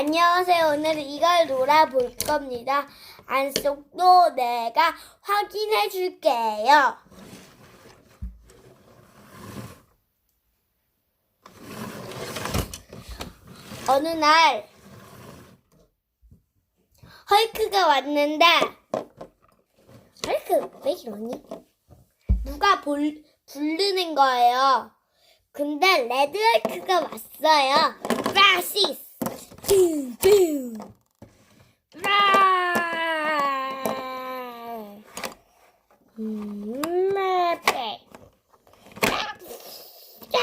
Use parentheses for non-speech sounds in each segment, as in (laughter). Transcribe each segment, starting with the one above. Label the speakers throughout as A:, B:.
A: 안녕하세요. 오늘은 이걸 놀아볼 겁니다. 안 속도 내가 확인해 줄게요. 어느 날 헐크가 왔는데 헐크 왜 이러니? 누가 볼, 부르는 거예요. 근데 레드 헐크가 왔어요. 라시스 야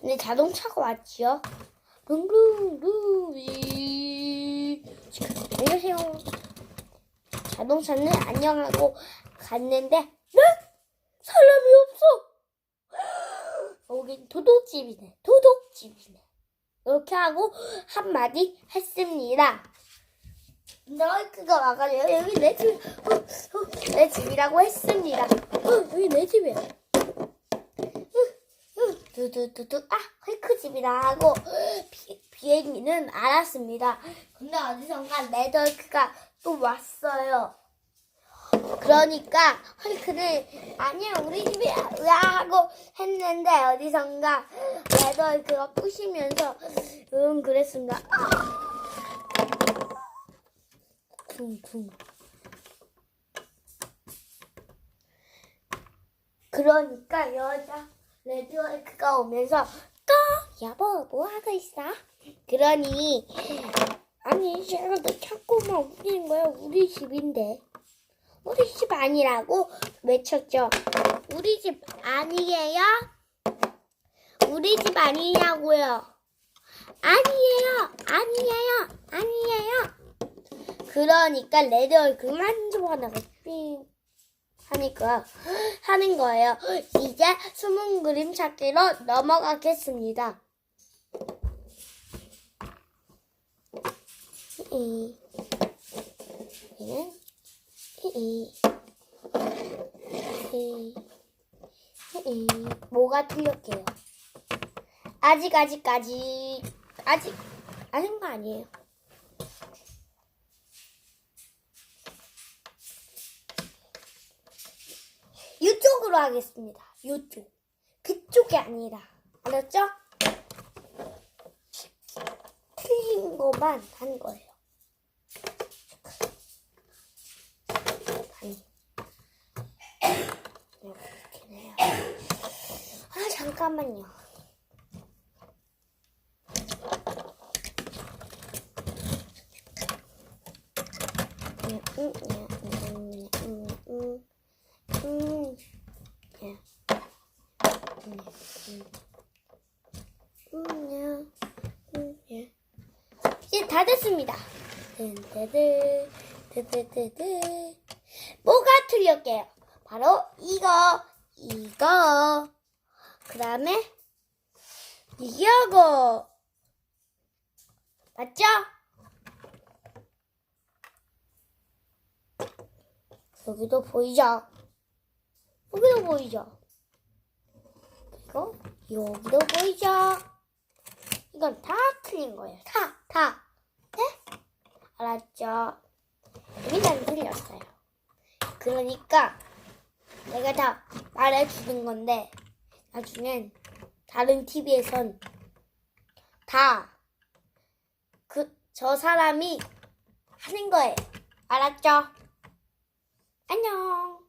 A: 근데 자동차가 왔지요. 룽룽룽이 안녕하세요. 자동차는 안녕하고 갔는데 네? 사람이 없어. (gasps) 여긴 도둑집이네. 도둑 집이네. 이렇게 하고 한마디 했습니다. 헐크가 와가지고 여기 내 집, 어, 어, 내 집이라고 했습니다. 어, 여기 내 집이야. 두두두두 아 헐크 집이다 하고 비, 비행기는 알았습니다. 근데 어디선가 레드헐크가 또 왔어요. 그러니까 헐크는 아니야 우리 집이야 하고 했는데 어디선가 레드헐크가 부시면서 응 그랬습니다. 쿵쿵 그러니까 여자 레드월크가 오면서 또 여보 뭐 하고 있어? 그러니 아니 제가 너 자꾸만 웃기는 거야 우리 집인데 우리 집 아니라고 외쳤죠 우리 집 아니에요? 우리 집 아니냐고요 아니에요 아니에요 아니에요 그러니까 레드월크 만져하다가 삥 하니까 하는 거예요. 이제 숨은 그림 찾기로 넘어가겠습니다. 이, 얘는 이, 뭐가 틀렸게요? 아직 아직까지 아직 아닌 거 아니에요. 이쪽으로 하겠습니다. 이쪽. 그쪽이 아니라. 알았죠? 틀린 것만 하는 거예요. 아니. 이렇게 해요. 아, 잠깐만요. 이제 다 됐습니다. 뭐가 틀렸게요? 바로 이거, 이거. 그 다음에, 이거. 맞죠? 여기도 보이죠? 여기도 보이죠? 그리고 여기도 보이죠? 이건 다 틀린 거예요. 다, 다. 네? 알았죠? 여기는 안 틀렸어요. 그러니까 내가 다 말해주는 건데 나중엔 다른 TV에선 다 그 저 사람이 하는 거예요. 알았죠? 안녕.